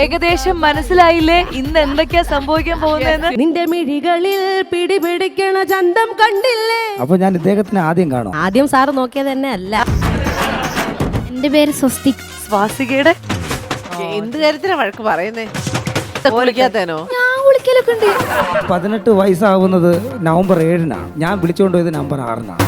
ഏകദേശം മനസ്സിലായില്ലേ? ഇന്ന് എന്തൊക്കെയാ സംഭവിക്കാൻ പോകുന്നതെന്ന്? നിന്റെ മിഴികളിൽ പിടിപിടിക്കണ ചന്തം കണ്ടില്ലേ? അപ്പൊ ഞാൻ ഇദ്ദേഹത്തിന് ആദ്യം കാണും. ആദ്യം സാറ് നോക്കിയത് തന്നെ അല്ല. എന്റെ പേര് സ്വസ്തിക്. സ്വാസികയുടെ? എന്ത് കാര്യത്തിനാ വഴക്ക് പറയുന്നേ? വിളിക്കാത്തേനോ പതിനെട്ട് വയസ്സാവുന്നത് നവംബർ ഏഴിനാണ്. ഞാൻ വിളിച്ചുകൊണ്ടുപോയത് നവംബർ ആറിനാണ്.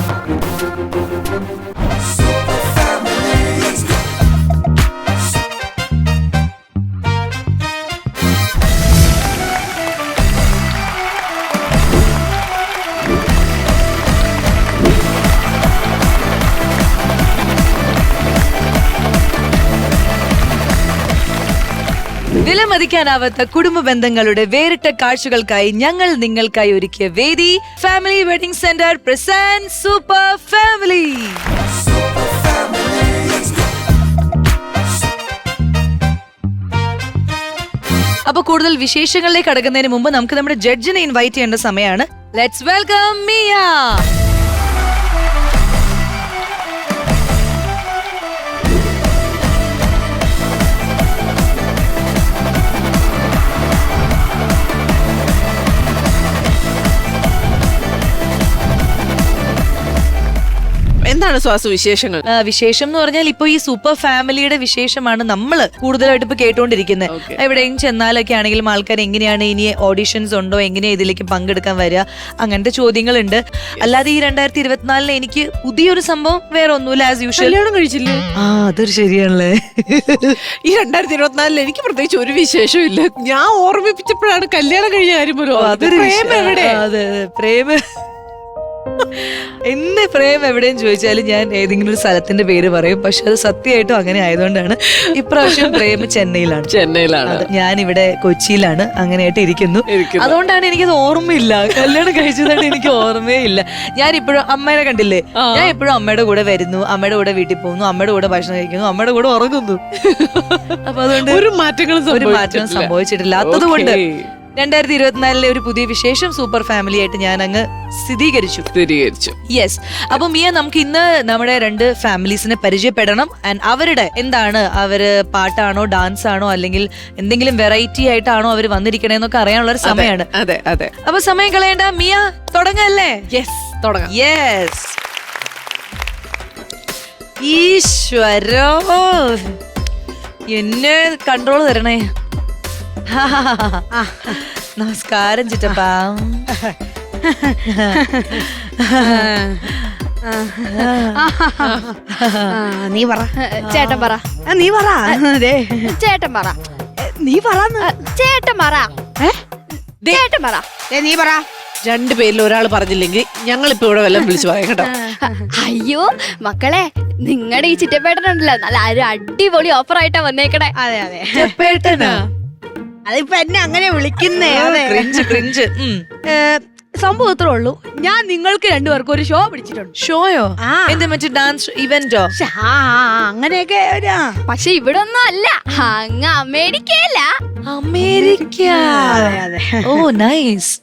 വിലമതിക്കാനാവാത്ത കുടുംബ ബന്ധങ്ങളുടെ വേറിട്ട കാഴ്ചകൾക്കായി ഞങ്ങൾ നിങ്ങൾക്കായി ഒരുക്കിയ വേദി family wedding centre present super family അപ്പൊ കൂടുതൽ വിശേഷങ്ങളിലേക്ക് കടക്കുന്നതിന് മുമ്പ് നമുക്ക് നമ്മുടെ ജഡ്ജിനെ ഇൻവൈറ്റ് ചെയ്യേണ്ട സമയമാണ്. ലെറ്റ്സ് വെൽക്കം മിയ എന്താണ് സ്വാസ് വിശേഷങ്ങൾ? വിശേഷം എന്ന് പറഞ്ഞാൽ ഇപ്പൊ ഈ സൂപ്പർ ഫാമിലിയുടെ വിശേഷമാണ് നമ്മൾ കൂടുതലായിട്ട് ഇപ്പൊ കേട്ടുകൊണ്ടിരിക്കുന്നത്. എവിടെയും ചെന്നാലൊക്കെ ആണെങ്കിലും ആൾക്കാർ എങ്ങനെയാണ് ഇനി ഓഡിഷൻസ് ഉണ്ടോ എങ്ങനെയാ ഇതിലേക്ക് പങ്കെടുക്കാൻ വരിക അങ്ങനത്തെ ചോദ്യങ്ങളുണ്ട്. അല്ലാതെ ഈ രണ്ടായിരത്തി ഇരുപത്തിനാലിന് എനിക്ക് പുതിയൊരു സംഭവം വേറെ ഒന്നുമില്ല ആസ് യൂഷ്വൽ കല്യാണം കഴിച്ചില്ലേ? ആ അതൊരു ശരിയാണല്ലേ? ഈ രണ്ടായിരത്തി ഇരുപത്തിനാലിൽ എനിക്ക് പ്രത്യേകിച്ച് ഒരു വിശേഷവും ഇല്ല. ഞാൻ ഓർമ്മിപ്പിച്ചപ്പോഴാണ് കല്യാണം കഴിഞ്ഞ കാര്യം പോലും ഓർത്തത്. അതൊരു പ്രേം എവിടെ? പ്രേമ. എന്ന് പ്രേം എവിടെയും ചോദിച്ചാലും ഞാൻ ഏതെങ്കിലും ഒരു സ്ഥലത്തിന്റെ പേര് പറയും. പക്ഷെ അത് സത്യമായിട്ടും അങ്ങനെ ആയതുകൊണ്ടാണ് ഇപ്രാവശ്യം പ്രേം ചെന്നൈയിലാണ്. ചെന്നൈയിലാണ്. ഞാൻ ഇവിടെ കൊച്ചിയിലാണ്. അങ്ങനെയായിട്ട് ഇരിക്കുന്നു. അതുകൊണ്ടാണ് എനിക്കത് ഓർമ്മയില്ല. കല്യാണം കഴിച്ചതായിട്ട് എനിക്ക് ഓർമ്മയേ ഇല്ല ഞാൻ ഇപ്പോഴും അമ്മേനെ കണ്ടില്ലേ? ഞാൻ എപ്പോഴും അമ്മയുടെ കൂടെ വരുന്നു. അമ്മയുടെ കൂടെ വീട്ടിൽ പോകുന്നു. അമ്മയുടെ കൂടെ ഭക്ഷണം കഴിക്കുന്നു. അമ്മയുടെ കൂടെ ഉറങ്ങുന്നു. അപ്പൊ അതുകൊണ്ട് ഒരു മാറ്റങ്ങളും ഒരു മാറ്റവും സംഭവിച്ചിട്ടില്ല. കൊണ്ട് Okay. രണ്ടായിരത്തി ഇരുപത്തിനാലിലെ ഒരു പുതിയ വിശേഷം സൂപ്പർ ഫാമിലി ആയിട്ട് ഞാൻ അങ്ങ് സ്ഥിരീകരിച്ചു. സ്ഥിരീകരിച്ചു. യെസ് അപ്പൊ മിയ നമുക്ക് ഇന്ന് നമ്മുടെ രണ്ട് ഫാമിലീസിനെ പരിചയപ്പെടണം. ആൻഡ് അവരുടെ എന്താണ്? അവർ പാട്ടാണോ ഡാൻസ് ആണോ അല്ലെങ്കിൽ എന്തെങ്കിലും വെറൈറ്റി ആയിട്ടാണോ അവർ വന്നിരിക്കണേന്നൊക്കെ അറിയാനുള്ള ഒരു സമയമാണ്. അതെ അതെ. അപ്പൊ സമയം കളയണ്ട മിയ തുടങ്ങല്ലേ? യെസ് തുടങ്ങാം. യെസ് ഈശ്വരോ എന്നെ കൺട്രോൾ തരണേ. നമസ്കാരം ചിറ്റപ്പാ. നീ പറ. ചേട്ടൻ പറ. നീ പറ. ദേ, ചേട്ടൻ പറ. നീ പറ ചേട്ടൻ പറ. ചേട്ടൻ പറ. നീ പറ. രണ്ടു പേരിൽ ഒരാൾ പറഞ്ഞില്ലെങ്കിൽ ഞങ്ങൾ ഇപ്പൊ ഇവിടെ വല്ലതും വിളിച്ചു പറയാം കേട്ടോ. അയ്യോ മക്കളെ നിങ്ങളുടെ ഈ ചിറ്റപ്പേട്ടനുണ്ടല്ലോ. നല്ല ഒരു അടിപൊളി ഓഫർ ആയിട്ടാ വന്നേക്കണേ. അതെ അതെ. ചിറ്റപ്പേട്ടനാ? അതിപ്പോ എന്നെ അങ്ങനെ വിളിക്കുന്നേ അതെ. ക്രിഞ്ച് ക്രിഞ്ച് ഏ, സംഭവം ഇത്രേ ഉള്ളൂ. ഞാൻ നിങ്ങൾക്ക് രണ്ടുപേർക്കും ഒരു ഷോ പിടിച്ചിട്ടുണ്ട്. ഷോയോ ആ. എന്ത് മറ്റേ ഡാൻസ് ഇവന്റോ ശ്ശെ, ആ, ആ, ആ, അങ്ങനെയൊക്കെ ഒരു ആ. പക്ഷെ ഇവിടെ ഒന്നും അല്ല. അങ്ങ് അമേരിക്കയല്ല അമേരിക്ക. അതെ അതെ. ഓ നൈസ്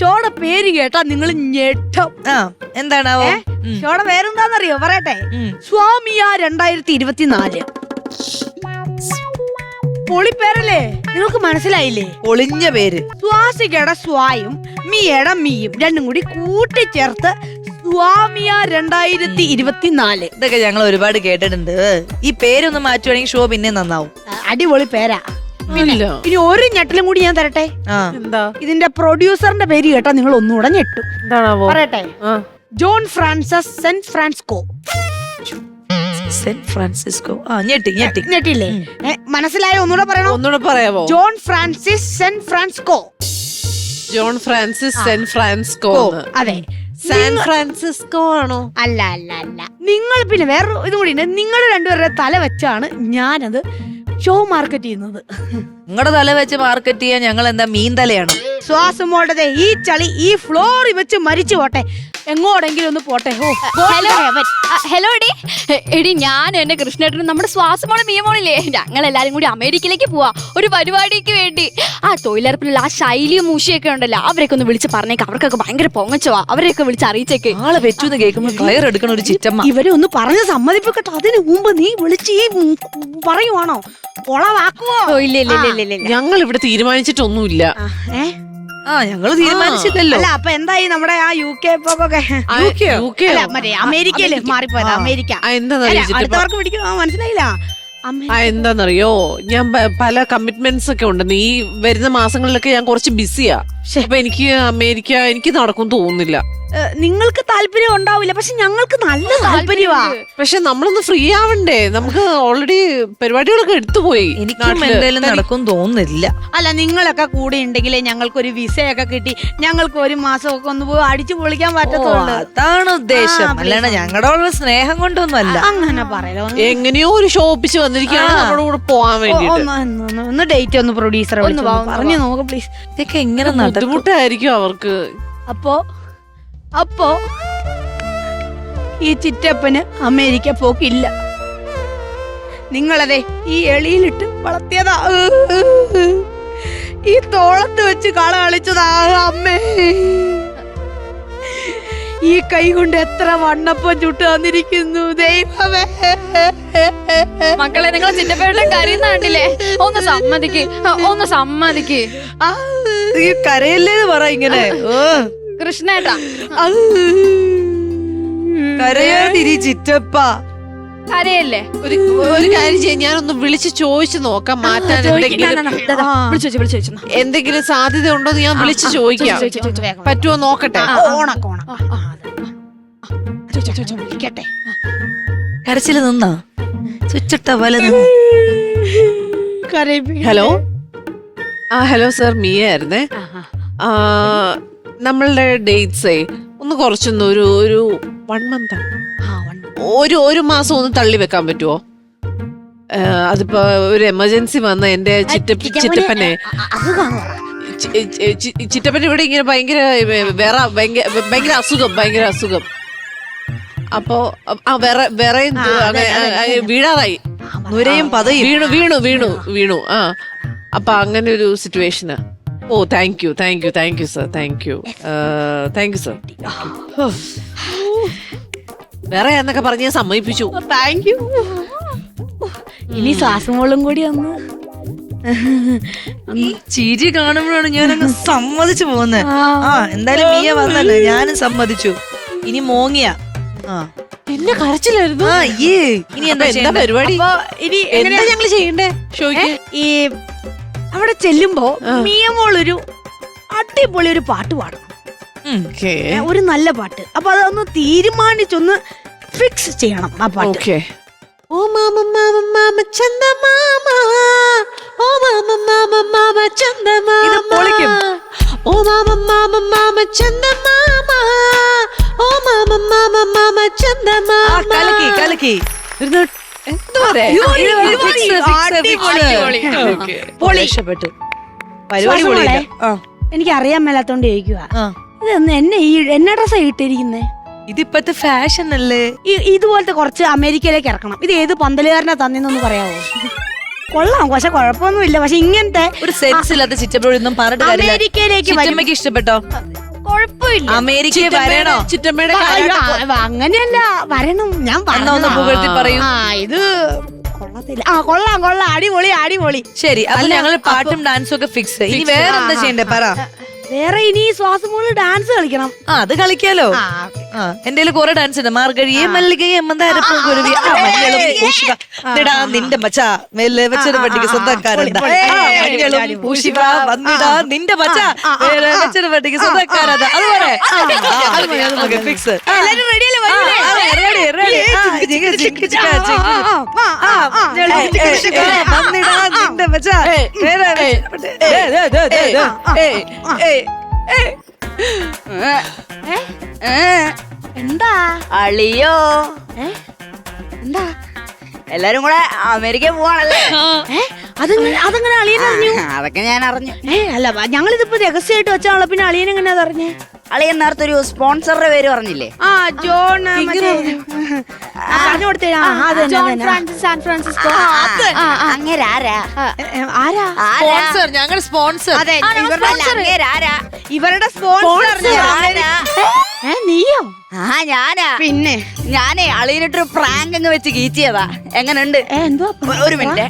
ഷോയുടെ പേര് കേട്ടാ നിങ്ങൾ ഞെട്ടും. എന്താണ് എന്താണാവോ? ഏ? ഷോയുടെ പേരെന്താന്നറിയോ? പറയട്ടെ. ഉം. സ്വാമിയ രണ്ടായിരത്തി ഇരുപത്തിനാല് പൊളിപ്പേരല്ലേ? നിങ്ങൾക്ക് മനസ്സിലായില്ലേ? ഒളിഞ്ഞ പേര്. സ്വാസികയുടെ സ്വായും മിയയുടെ മീയും രണ്ടും കൂടി കൂട്ടിച്ചേർത്ത് സ്വാമിയ രണ്ടായിരത്തി ഇരുപത്തിനാല്. ഇതൊക്കെ ഞങ്ങൾ ഒരുപാട് കേട്ടിട്ടുണ്ട്. ഈ പേരൊന്ന് മാറ്റുവാണെങ്കിൽ ഷോ പിന്നെ നന്നാവും. അടിപൊളി പേരാ. ഇനി ഒരു ഞെട്ടലും കൂടി ഞാൻ തരട്ടെ? എന്താ? ഇതിന്റെ പ്രൊഡ്യൂസറിന്റെ പേര് കേട്ടാ നിങ്ങൾ ഒന്നുകൂടെ ഞെട്ടും. പറയട്ടെ. John Francis Saint Francisco. Saint Francisco ആ ഞെട്ടി ഞെട്ടി. ഞെട്ടില്ലേ? ഏ, മനസ്സിലായോ? ഒന്നുകൂടെ പറയണോ? ഒന്നുകൂടെ പറയാമോ? John Francis Saint Francisco. John Francis Saint Francisco എന്ന്. അതെ. സാൻ ഫ്രാൻസിസ്കോ ആണോ? അല്ല അല്ല അല്ല. നിങ്ങൾ പിന്നെ വേറെ ഇതും കൂടി ഉണ്ട്. നിങ്ങൾ രണ്ടുപേരുടെ തല വെച്ചാണ് ഞാനത് ഷോ മാർക്കറ്റ് ചെയ്യുന്നത്. നിങ്ങളുടെ തല വെച്ച് മാർക്കറ്റ് ചെയ്യാൻ ഞങ്ങൾ എന്താ മീൻ തലയാണ്? ശ്വാസമോടതെ ഈ ചളി ഈ ഫ്ലോറിൽ വെച്ച് മരിച്ചു പോട്ടെ. എങ്ങോടെങ്കിലും ഒന്ന് പോട്ടെ? ഓ ഹലോ ഹലോ എടി. എടി ഞാൻ എന്റെ കൃഷ്ണേട്ടനും നമ്മുടെ ശ്വാസമോളെ മിയമോളില്ലേ ഞങ്ങൾ എല്ലാരും കൂടി അമേരിക്കയിലേക്ക് പോവാ. ഒരു പരിപാടിക്ക് വേണ്ടി. ആ തൊഴിലുറപ്പിലുള്ള ആ ശൈലിയും മൂശിയൊക്കെ ഉണ്ടല്ലോ. അവരൊക്കെ ഒന്ന് വിളിച്ച് പറഞ്ഞേക്ക്. അവർക്കൊക്കെ ഭയങ്കര പൊങ്ങച്ചവാ. അവരെയൊക്കെ വിളിച്ച് അറിയിച്ചേക്ക്. ആളെ വെച്ചു കയർ എടുക്കണ ഒരു ചിറ്റമ്മ. ഇവരെ ഒന്ന് പറഞ്ഞ് സമ്മതിപ്പിക്കട്ടെ. അതിന് മുമ്പ് നീ വിളിച്ച് ഈ പറയുവാണോ? കൊളവാക്കുവോ ഇല്ല ഇല്ല ഇല്ല ഞങ്ങൾ ഇവിടെ തീരുമാനിച്ചിട്ടൊന്നുമില്ല. ഏഹ്? ആ ഞങ്ങൾ തീരുമാനിച്ചില്ലല്ലോ. അല്ല അപ്പൊ എന്തായി നമ്മുടെ ആ യു കെ പോക്കൊക്കെ UK അല്ല മറ്റേ അമേരിക്കയിൽ മാറിപ്പോയത്? അമേരിക്ക. ചിറ്റപ്പ? അടുത്തവർക്ക് പിടിക്കും ആ, മനസ്സിലായില്ല. ആ എന്താന്നറിയോ? ഞാൻ പല കമ്മിറ്റ്മെന്റ്സ് ഒക്കെ ഉണ്ട്. നീ വരുന്ന മാസങ്ങളിലൊക്കെ ഞാൻ കുറച്ച് ബിസിയാ. അപ്പൊ എനിക്ക് അമേരിക്ക എനിക്ക് നടക്കും തോന്നുന്നില്ല. നിങ്ങൾക്ക് താല്പര്യം ഉണ്ടാവില്ല. പക്ഷെ ഞങ്ങൾക്ക് നല്ല താല്പര്യമാ പക്ഷെ നമ്മളൊന്ന് ഫ്രീ ആവണ്ടേ? നമുക്ക് ഓൾറെഡി പരിപാടികളൊക്കെ എടുത്തുപോയി എനിക്കും നാട്ടിൽ. എന്തായാലും നടക്കും തോന്നുന്നില്ല. അല്ല നിങ്ങളൊക്കെ കൂടെ ഉണ്ടെങ്കിലേ ഞങ്ങൾക്കൊരു വിസയൊക്കെ കിട്ടി. ഞങ്ങൾക്ക് ഒരു മാസമൊക്കെ ഒന്ന് പോയി അടിച്ചു പൊളിക്കാൻ പറ്റത്തുള്ളൂ. അതാണ് ഉദ്ദേശം. അല്ലാണ്ട് ഞങ്ങളുടെ സ്നേഹം കൊണ്ടൊന്നുമല്ല. അങ്ങനെ പറയലോ ഒന്ന് എങ്ങനെയോ ഒരു ഷോപ്പിച്ച് വന്നിരിക്കുകയാണ് ആ. നമ്മുടെ കൂടെ പോവാൻ വേണ്ടിട്ട് ഒന്ന് ഡേറ്റ് ഒന്ന് പ്രൊഡ്യൂസറെ ഒന്ന് വാ, ഒന്ന് പറഞ്ഞു നോക്ക് പ്ലീസ് ഇതൊക്കെ എങ്ങനെ നടക്കും? ബുദ്ധിമുട്ടായിരിക്കും അവർക്ക്. അപ്പോ അപ്പോ ഈ ചിറ്റപ്പന് അമേരിക്ക പോക്കില്ല. നിങ്ങളതെ ഈ എളിയിലിട്ട് വളർത്തിയതാ. ഈ തോളത്ത് വെച്ച് കള കളിച്ചതാ അമ്മേ. ഈ കൈ കൊണ്ട് എത്ര വണ്ണപ്പം ചുട്ട് തന്നിരിക്കുന്നു? ദൈവമേ. മക്കളെ നിങ്ങൾ ചിറ്റപ്പേട്ടൻ കരയുന്ന കണ്ടില്ലേ? ഒന്ന് സമ്മതിക്ക്. ഒന്ന് സമ്മതിക്ക്. കരയല്ലേന്ന് പറ ഇങ്ങനെ. കൃഷ്ണേട്ടാ. കരയാതിരി ചിറ്റപ്പ. കരയല്ലേ ഒരു ഒരു കാര്യം ചെയ്യാൻ ഞാനൊന്ന് വിളിച്ച് ചോദിച്ചു നോക്കാം മാറ്റാൻ എന്തെങ്കിലും വിളിച്ചു വിളിച്ചു വെച്ചു എന്തെങ്കിലും സാധ്യത ഉണ്ടോ എന്ന് ഞാൻ വിളിച്ചു ചോദിക്കാം ചോദിച്ച് ചോദിച്ച്. പറ്റുമോ നോക്കട്ടെ ഓണക്ക ഓണക്ക ആ, അതെ. ആ, ചോദിച്ച് ചോദിച്ച് വിളിക്കട്ടെ കരച്ചിൽ നിന്നോ ചുറ്റിട്ട പോലെ ഹലോ ആ ഹലോ സാർ മിയ ആയിരുന്നേ ആ, നമ്മളുടെ ഡേറ്റ്സേ ഒന്ന് കുറച്ചൊന്നും ഒരു ഒരു വൺ മന്ത് ഒരു ഒരു മാസം ഒന്ന് തള്ളി വെക്കാൻ പറ്റുമോ അതിപ്പോ ഒരു എമർജൻസി വന്ന എന്റെ ചിറ്റപ്പ ചിറ്റപ്പനെ ചിറ്റപ്പൻ ഇവിടെ ഇങ്ങനെ ഭയങ്കര വേറെ ഭയങ്കര അസുഖം ഭയങ്കര അസുഖം. അപ്പോ ആ വേറെ വേറെ വീഴാതായി വീണു വീണു വീണു വീണു ആ. അപ്പൊ അങ്ങനെ ഒരു സിറ്റുവേഷന് ഓ thank you thank you thank you sir thank you thank you sir വേറെ എന്നൊക്കെ പറഞ്ഞ് ഞാൻ സമ്മതിപ്പിച്ചു. താങ്ക് യു ഇനി ശ്വാസമോളും കൂടി ഒന്ന്. ഈ ചിരി കാണുമ്പോഴാണ് ഞാനങ്ങ് സമ്മതിച്ചു പോകുന്നത്. ആ. എന്തായാലും മീയ വന്നല്ലേ. ഞാനും സമ്മതിച്ചു. ഇനി മോങ്ങിയ. ആ. പിന്നെ കരച്ചിലായിരുന്നു. ആ ഈ ഇനി എന്താ എന്താ ചെയ്യണ്ടേ? പരിപാടി? അപ്പൊ ഇനി എന്താ എങ്ങനെ ഞങ്ങൾ ചെയ്യണ്ടേ? ഷോയ്ക്ക് ഈ അവിടെ ചെല്ലുമ്പോ ഒരു അടിപൊളി ഒരു പാട്ട് പാടണം. ഓക്കേ. ഒരു നല്ല പാട്ട്. അപ്പൊ അതൊന്ന് തീരുമാനിച്ചൊന്ന് ഫിക്സ് ചെയ്യണം ആ പാട്ട്. ഓ മാമ മാമ മാമ ചന്ദ മാമ ഓ മാമ മാമ മാമ ചന്ദ മാമ ഇത് പൊളിക്കും. ഓ മാമ മാമ മാമ ചന്ദ മാമ ഓ മാമ മാമ മാമ ചന്ദ ആ, മാമ കലക്കി. കലക്കി പൊളി. രക്ഷപ്പെട്ടു. പരിപാടി പൊളിയില്ല. ആ. എനിക്ക് അറിയാൻ മേലാത്തോണ്ട് ചോദിക്കുക ആ. ഇതൊന്ന് എന്നെ ഈ എന്നെ ഡ്രസ്സാ ഇട്ടിരിക്കുന്നേ? ഇതിപ്പത്തെ ഫാഷൻ അല്ലേ? ഈ- ഇതുപോലത്തെ കുറച്ച് അമേരിക്കയിലേക്ക് ഇറക്കണം. ഇത് ഏത് പന്തലുകാരനെ തന്നെന്നൊന്ന് പറയാവോ? കൊള്ളാം. പക്ഷെ കുഴപ്പമൊന്നുമില്ല. പക്ഷെ ഇങ്ങനത്തെ ഒരു സെൻസ് ഇല്ലാത്ത ചിറ്റപ്പോഴൊന്നും പറഞ്ഞിട്ട് കാര്യമില്ല. അമേരിക്കയിലേക്ക് വരും- ചിറ്റമ്മയ്ക്ക് ഇഷ്ടപ്പെട്ടോ കുഴപ്പമില്ല. അമേരിക്ക വരണോ? ചിറ്റമ്മയുടെ അങ്ങനെയല്ല വരണം. ഞാൻ ഒന്ന് പുകഴ്ത്തി പറയൂ. ആ ഇത് കൊള്ളത്തില്ല. ആ കൊള്ളാം കൊള്ളാം. അടിപൊളി അടിപൊളി. ശരി അപ്പൊ ഞങ്ങൾ പാട്ടും ഡാൻസും ഒക്കെ ഫിക്സ് ഇനി വേറെ എന്താ ചെയ്യണ്ടേ? പറ. വേറെ ഇനി ശ്വാസമോൾ ഡാൻസ് കളിക്കണം. ആ അത് കളിക്കാലോ. ആ, എന്റെ കയ്യിൽ ഡാൻസ് ഉണ്ട് മാർഗഴിയെ മല്ലികയെ മന്ദാരപ്പൂ കുരുവി ആ, മഞ്ഞളും പൂഷിക ഇതെടാ നിന്റെ മച്ച മേലെ വെച്ചൊരു പട്ടിക്ക് സ്വന്തക്കാരുണ്ട്. മഞ്ഞളും അടിപൊളി. വന്നിടാ നിന്റെ മച്ച മേലെ വെച്ചൊരു പട്ടിക്ക് സ്വന്തക്കാരത് അതുപോലെ ഫിക്സ് വന്നിടാ നിന്റെ മച്ച എന്താ? അളിയോ? എന്താ? എല്ലാരും കൂടെ അമേരിക്ക പോവാണല്ലേ? അതങ്ങനെ അതങ്ങനെ അളിയൻ അറിഞ്ഞു? അതൊക്കെ ഞാൻ അറിഞ്ഞു. ഏ അല്ല ഞങ്ങളിതിപ്പോ രഹസ്യമായിട്ട് വെച്ചാണല്ലോ പിന്നെ അളിയൻ എങ്ങനെയാ അറിഞ്ഞേ അളിയൻ നേരത്തെ ഒരു സ്പോൺസറുടെ പേര് പറഞ്ഞില്ലേ? ആ ജോൺ ആ, പറഞ്ഞു സാൻ ഫ്രാൻസിസ്കോ. അങ്ങേര് ആരാ? ആരാ? സ്പോൺസർ ഞങ്ങളുടെ സ്പോൺസർ. അതെ ആരാ ഇവരുടെ സ്പോൺസർ. ആരാ? ഏ നീയോ? ആ ഞാനാ. പിന്നെ? ഞാനേ അളിയിലിട്ടൊരു പ്രാങ്ക് അങ്ങ് വെച്ച് കീറ്റിയതാ. എങ്ങനെയുണ്ട് ഒരു മിനിറ്റ്.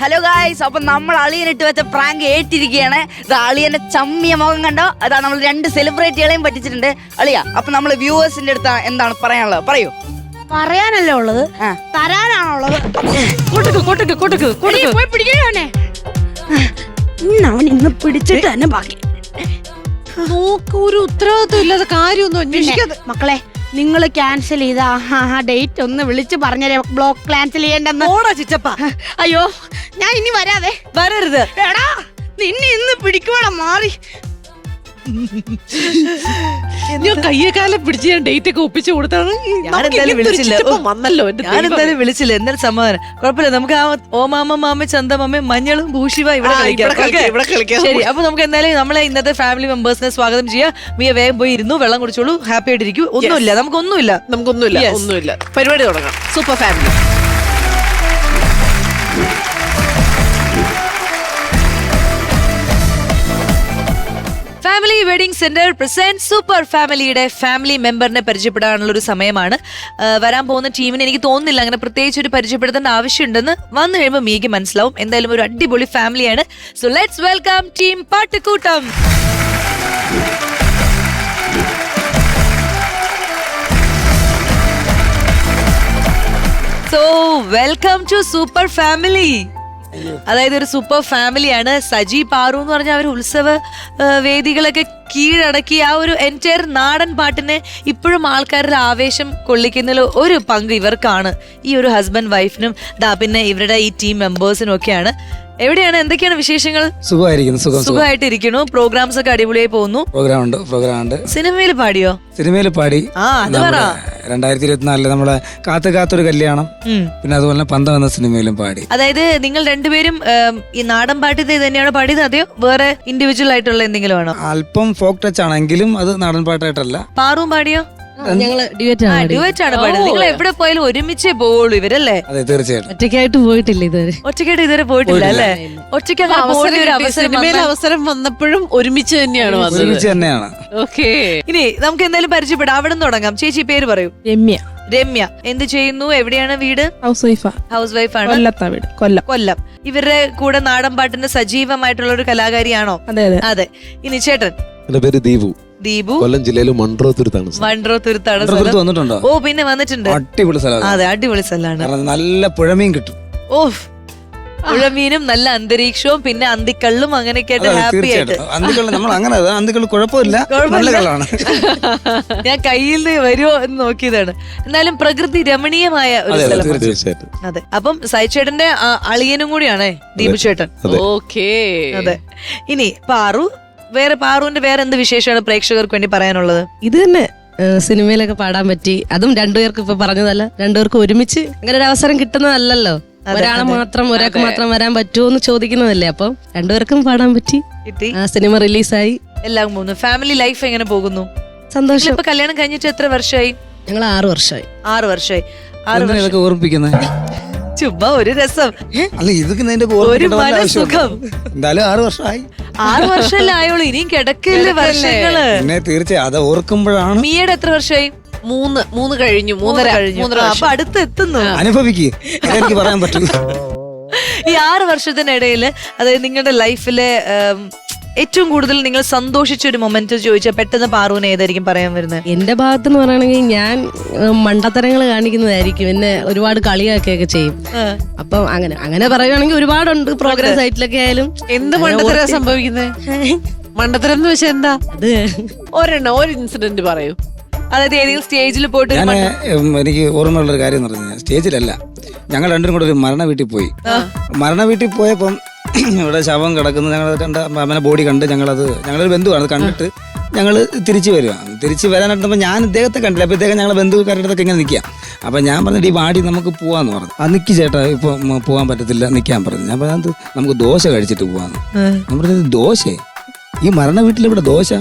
ഹലോ ഗായ്സ് അപ്പൊ നമ്മൾ അളിയനിട്ട് വെച്ച പ്രാങ്ക് ഏറ്റിരിക്കുകയാണ്. ഇത് അളിയന്റെ ചമ്മിയ മുഖം കണ്ടോ? അതാ നമ്മൾ രണ്ട് സെലിബ്രിറ്റികളെയും പറ്റിച്ചിട്ടുണ്ട്. അളിയ അപ്പൊ നമ്മൾ വ്യൂവേഴ്സിന്റെ അടുത്ത് എന്താണ് പറയാനുള്ളത്? പറയൂ. പറയാനല്ലേ ഉള്ളത്. തരാനാണുള്ളത് പോയി പിടിക്കണേ അവൻ ഇന്ന് പിടിച്ചിട്ട് തന്നെ ബാക്കി. നോക്ക് ഒരു ഉത്തരവാദിത്വം ഇല്ലാതെ കാര്യമൊന്നും അന്വേഷിക്കാതെ. മക്കളെ നിങ്ങൾ ക്യാൻസൽ ചെയ്ത? ആ ഡേറ്റ് ഒന്ന് വിളിച്ച് പറഞ്ഞേ ബ്ലോക്ക് ക്യാൻസൽ ചെയ്യേണ്ടെന്ന്. ഓടാ ചിച്ചപ്പ അയ്യോ ഞാൻ ഇനി വരാതെ. വരരുത്. എടാ നിന്നെ ഇന്ന് പിടിക്കുവാണ മാറി. ഞാൻ കയ്യെ കാലം പിടിച്ച് ഞാൻ ഡേറ്റ് ഒക്കെ ഒപ്പിച്ചു കൊടുത്താണ്. ഞാൻ എന്തായാലും വിളിച്ചില്ല. വന്നല്ലോ ഞാൻ. എന്തായാലും വിളിച്ചില്ല. സമാധാനം. കുഴപ്പമില്ല. നമുക്ക് ആ ഓമാമ മാമ ചന്തമാമ മഞ്ഞളും ഭൂഷിവ ഇവിടെ കളിക്കാം. ശരി. അപ്പൊ നമുക്ക് എന്തായാലും നമ്മളെ ഇന്നത്തെ ഫാമിലി മെമ്പേഴ്സിനെ സ്വാഗതം ചെയ്യാം. മിയ വേഗം പോയി ഇരുന്നു. വെള്ളം കുടിച്ചോളൂ. ഹാപ്പി ആയിട്ടിരിക്കും. ഒന്നുമില്ല. നമുക്കൊന്നുമില്ല. നമുക്കൊന്നുമില്ല. ഒന്നുമില്ല. പരിപാടി തുടങ്ങാം. Super family family wedding centre present super ഫാമിലിയുടെ ഫാമിലി മെമ്പറിനെ പരിചയപ്പെടാനുള്ള ഒരു സമയമാണ്. വരാൻ പോകുന്ന ടീമിന് എനിക്ക് തോന്നുന്നില്ല. അങ്ങനെ പ്രത്യേകിച്ച് ഒരു പരിചയപ്പെടുത്തേണ്ട ആവശ്യമുണ്ടെന്ന് വന്നു കഴിയുമ്പോൾ മീക്ക് മനസ്സിലാവും. എന്തായാലും ഒരു അടിപൊളി ഫാമിലിയാണ് so let's welcome team Pattukoottam. So welcome to super family അതായത് ഒരു സൂപ്പർ ഫാമിലിയാണ്. സജി പാറു എന്ന് പറഞ്ഞ അവർ ഉത്സവ വേദികളൊക്കെ കീഴടക്കി ആ ഒരു എന്റയർ നാടൻ പാട്ടിനെ ഇപ്പോഴും ആൾക്കാരുടെ ആവേശം കൊള്ളിക്കുന്നതിൽ ഒരു പങ്ക് ഇവർക്കാണ്. ഈ ഒരു ഹസ്ബൻഡ് വൈഫിനും ദാ പിന്നെ ഇവരുടെ ഈ ടീം മെമ്പേഴ്സിനും ഒക്കെയാണ്. എവിടെയാണ്? എന്തൊക്കെയാണ് വിശേഷങ്ങൾ? സുഖമായിരിക്കുന്നു സുഖം സുഖം. സുഖമായിട്ട് ഇരിക്കണു പ്രോഗ്രാംസ് ഒക്കെ അടിപൊളിയായി പോകുന്നു. പ്രോഗ്രാം ഉണ്ട് പ്രോഗ്രാം ഉണ്ട് സിനിമയിൽ പാടിയോ? സിനിമയിൽ പാടി. ആ അത് പറ. രണ്ടായിരത്തി ഇരുപത്തിനാലിൽ നമ്മളെ കാത്തു കാത്തൊരു കല്യാണം. പിന്നെ അതുപോലെ പന്തം എന്ന സിനിമയിലും പാടി. അതായത് നിങ്ങൾ രണ്ടുപേരും ഈ നാടൻ പാട്ട് തന്നെയാണ് പാടിയത്? അതെയോ? വേറെ ഇൻഡിവിജ്വൽ ആയിട്ടുള്ള എന്തെങ്കിലും ആണോ അല്പം ഫോക്ക് ടച്ച് ആണെങ്കിലും അത് നാടൻ പാട്ടായിട്ടല്ല. പാറും പാടിയോ? ഞങ്ങൾ ആണ് പാടുന്നത് നിങ്ങൾ എവിടെ പോയാലും ഒരുമിച്ചേ പോവുള്ളൂ ഇവരല്ലേ? അതെ തീർച്ചയായിട്ടും. ഒറ്റയ്ക്കായിട്ട് പോയിട്ടില്ല ഇതുവരെ. ഒറ്റയ്ക്കായിട്ട് ഇതുവരെ പോയിട്ടില്ല അല്ലേ? ഒറ്റയ്ക്ക് അങ്ങനെ പോകേണ്ട ഒരു അവസരം സിനിമയിൽ വന്നാൽ- അവസരം വന്നപ്പോഴും ഒരുമിച്ച് തന്നെയാണ് വന്നത്. ഒരുമിച്ച് തന്നെയാണ്. ഓക്കെ. ഇനി നമുക്ക് എന്തായാലും പരിചയപ്പെടാം. അവിടെ നിന്ന് തുടങ്ങാം. ചേച്ചി പേര് പറയൂ. രമ്യ. രമ്യ. എന്ത് ചെയ്യുന്നു? എവിടെയാണ് വീട്? ഹൗസ് വൈഫാ ഹൗസ് വൈഫ് ആണ്. കൊല്ലത്താ വീട്. കൊല്ലം. കൊല്ലം. ഇവരുടെ കൂടെ നാടൻ പാട്ടിന്റെ സജീവമായിട്ടുള്ള ഒരു കലാകാരിയാണോ? അതെ അതെ. അതെ. ഇനി ചേട്ടൻ. എന്റെ പേര് ദീപു. ദീപു. കൊല്ലം ജില്ലയിലെ മൺട്രോത്തുരുത്താണ് സ്ഥലം. വൺട്രോ തുരുത്താണ് സ്ഥലം. വന്നിട്ടുണ്ടോ? ഓ പിന്നെ വന്നിട്ടുണ്ട്. അടിപൊളി സ്ഥലമാണ്. അതെ അടിപൊളി സ്ഥലമാണ്. കാരണം നല്ല പുഴമീൻ കിട്ടും. ഓ പുഴമീനും നല്ല അന്തരീക്ഷവും പിന്നെ അന്തിക്കള്ളും അങ്ങനെയൊക്കെ ആയിട്ട് അതെ, ഹാപ്പി ആയിട്ട്. തീർച്ചയായിട്ടും അന്തിക്കള്ള നമ്മൾ അങ്ങനെ അന്തിക്കള്ള കുഴപ്പമില്ല. നല്ല കളാണ് ഞാൻ കയ്യിൽ നിന്ന് വരുമോ എന്ന് നോക്കിയതാണ്. എന്നാലും പ്രകൃതി രമണീയമായ ഒരു അതെ, സ്ഥലമാണ്. തീർച്ചയായിട്ടും. അതെ അപ്പം സൈചേട്ടന്റെ അളിയനും കൂടിയാണേ ദീപു ചേട്ടൻ. ഓക്കെ. അതെ. ഇനി പാറു വേറെ പാറുവിന്റെ വേറെ എന്ത് വിശേഷമാണ് പ്രേക്ഷകർക്ക് വേണ്ടി പറയാനുള്ളത്? ഇത് തന്നെ സിനിമയിലൊക്കെ പാടാൻ പറ്റി. അതും രണ്ടുപേർക്ക് ഇപ്പൊ പറഞ്ഞതല്ല. രണ്ടുപേർക്ക് ഒരുമിച്ച് അങ്ങനെ ഒരു അവസരം കിട്ടുന്നതല്ലല്ലോ. ഒരാളെ മാത്രം ഒരാൾക്ക് മാത്രം വരാൻ പറ്റുമോ എന്ന് ചോദിക്കുന്നതല്ലേ? അപ്പം രണ്ടുപേർക്കും പാടാൻ പറ്റി. കിട്ടി. ആ സിനിമ റിലീസായി. എല്ലാം പോകുന്നു. ഫാമിലി ലൈഫ് എങ്ങനെ പോകുന്നു? സന്തോഷം. ഇപ്പൊ കല്യാണം കഴിഞ്ഞിട്ട് എത്ര വർഷമായി ഞങ്ങൾ ആറു വർഷമായി ആറ് വർഷമായി ആറ് ഓർമ്മിപ്പിക്കുന്നത് ചുമ്മാ ഒരു രസം. അല്ല ഇതൊക്കെ ഒരു മനസുഖം എന്തായാലും ആറ് വർഷമായി. ആറ് വർഷമല്ല ആയോളൂ ഇനിയും കിടക്കില്ല വർഷങ്ങൾ. പിന്നെ തീർച്ചയായും അത് ഓർക്കുമ്പോഴാണ് മിയയുടെ എത്ര വർഷമായി? മൂന്ന് മൂന്ന് കഴിഞ്ഞു മൂന്നര. കഴിഞ്ഞു. അപ്പൊ അടുത്ത് എത്തുന്നു. അനുഭവിക്ക്. അതെനിക്ക് പറയാൻ പറ്റില്ല. ഈ ആറ് വർഷത്തിനിടയിൽ അതായത് നിങ്ങളുടെ ലൈഫിലെ ഏറ്റവും കൂടുതൽ നിങ്ങൾ സന്തോഷിച്ച ഒരു മൊമെന്റ് ചോദിച്ചാൽ പെട്ടെന്ന് പാറുവിന് ഏതായിരിക്കും പറയാൻ വരുന്നത്? എന്റെ ഭാഗത്ത് എന്ന് പറയുകയാണെങ്കിൽ ഞാൻ മണ്ടത്തരങ്ങൾ കാണിക്കുന്നതായിരിക്കും. എന്നെ ഒരുപാട് കളിയാക്കുകയൊക്കെ ചെയ്യും. അപ്പൊ അങ്ങനെ അങ്ങനെ പറയുകയാണെങ്കിൽ ഒരുപാടുണ്ട്. പ്രോഗ്രാം സൈറ്റിലൊക്കെ ആയാലും. എന്ത് മണ്ടത്തരം സംഭവിക്കുന്നത് മണ്ടത്തരം എന്ന് വെച്ചാൽ എന്താ? അത് ഒരെണ്ണം ഒരു ഇൻസിഡന്റ് പറയൂ. അതായത് ഏതെങ്കിലും സ്റ്റേജിൽ പോയിട്ട് ഞാൻ എനിക്ക് ഓർമ്മയുള്ള ഒരു കാര്യം എന്ന് പറഞ്ഞാൽ സ്റ്റേജിലല്ല ഞങ്ങൾ രണ്ടും കൂടെ ഒരു മരണ വീട്ടിൽ പോയി. മരണ വീട്ടിൽ പോയപ്പം ഇവിടെ ശവം കിടക്കുന്നത് ഞങ്ങൾ കണ്ട അമ്മനെ ബോഡി കണ്ട് ഞങ്ങളത് ഞങ്ങളൊരു ബന്ധുവാണ്. അത് കണ്ടിട്ട് ഞങ്ങൾ തിരിച്ചു വരിക. തിരിച്ച് വരാനായിട്ടപ്പോൾ ഞാൻ ഇദ്ദേഹത്തെ കണ്ടില്ല. അപ്പോൾ ഇദ്ദേഹം ഞങ്ങളെ ബന്ധുക്കാരുടെ അടുത്തൊക്കെ ഇങ്ങനെ നിൽക്കുക. അപ്പം ഞാൻ പറഞ്ഞിട്ട് ഈ വാടി നമുക്ക് പോവാന്ന് പറഞ്ഞു. ആ നിൽക്കി ചേട്ടാ ഇപ്പോൾ പോകാൻ പറ്റത്തില്ല നിൽക്കാൻ പറഞ്ഞു. ഞാൻ പറഞ്ഞത് നമുക്ക് ദോശ കഴിച്ചിട്ട് പോവാന്ന്. ഞാൻ പറഞ്ഞത് ദോശ? ഈ മരണ വീട്ടിൽ ഇവിടെ ദോശ?